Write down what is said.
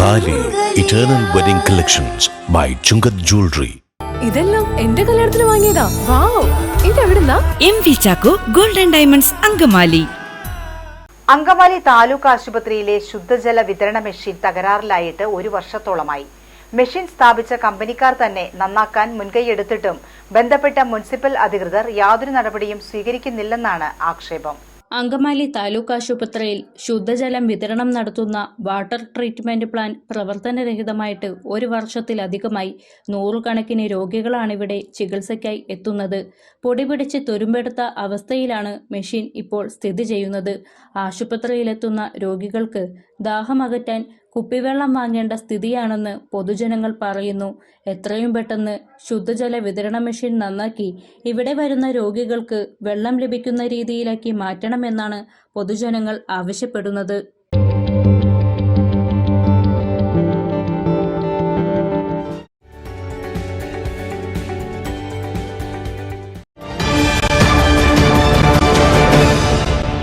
Eternal wedding collections by Chungath jewellery ഇതെല്ലാം എന്റെ കല്യാണത്തിന് വാങ്ങിയതാ. Wow. ഇതെവിടുന്നാ? M V Chacko golden diamonds Angamaly. Angamaly taluk ആശുപത്രിയിലെ ശുദ്ധജല വിതരണ മെഷീൻ തകരാറിലായിട്ട് ഒരു വർഷത്തോളമായി. മെഷീൻ സ്ഥാപിച്ച കമ്പനിക്കാർ തന്നെ നന്നാക്കാൻ മുൻകൈയെടുത്തിട്ടും ബന്ധപ്പെട്ട മുനിസിപ്പൽ അധികൃതർ യാതൊരു നടപടിയും സ്വീകരിക്കുന്നില്ലെന്നാണ് ആക്ഷേപം. അങ്കമാലി താലൂക്ക് ആശുപത്രിയിൽ ശുദ്ധജലം വിതരണം നടത്തുന്ന വാട്ടർ ട്രീറ്റ്മെന്റ് പ്ലാന്റ് പ്രവർത്തനരഹിതമായിട്ട് ഒരു വർഷത്തിലധികമായി നൂറുകണക്കിന് രോഗികളാണ് ഇവിടെ ചികിത്സയ്ക്കായി എത്തുന്നത്. പൊടിപിടിച്ച് തുരുമ്പെടുത്ത അവസ്ഥയിലാണ് മെഷീൻ ഇപ്പോൾ സ്ഥിതി ചെയ്യുന്നത്. ആശുപത്രിയിലെത്തുന്ന രോഗികൾക്ക് ദാഹമകറ്റാൻ കുപ്പിവെള്ളം വാങ്ങേണ്ട സ്ഥിതിയാണെന്ന് പൊതുജനങ്ങൾ പറയുന്നു. എത്രയും പെട്ടെന്ന് ശുദ്ധജല വിതരണ മെഷീൻ നന്നാക്കി ഇവിടെ വരുന്ന രോഗികൾക്ക് വെള്ളം ലഭിക്കുന്ന രീതിയിലാക്കി മാറ്റണമെന്നാണ് പൊതുജനങ്ങൾ ആവശ്യപ്പെടുന്നത്.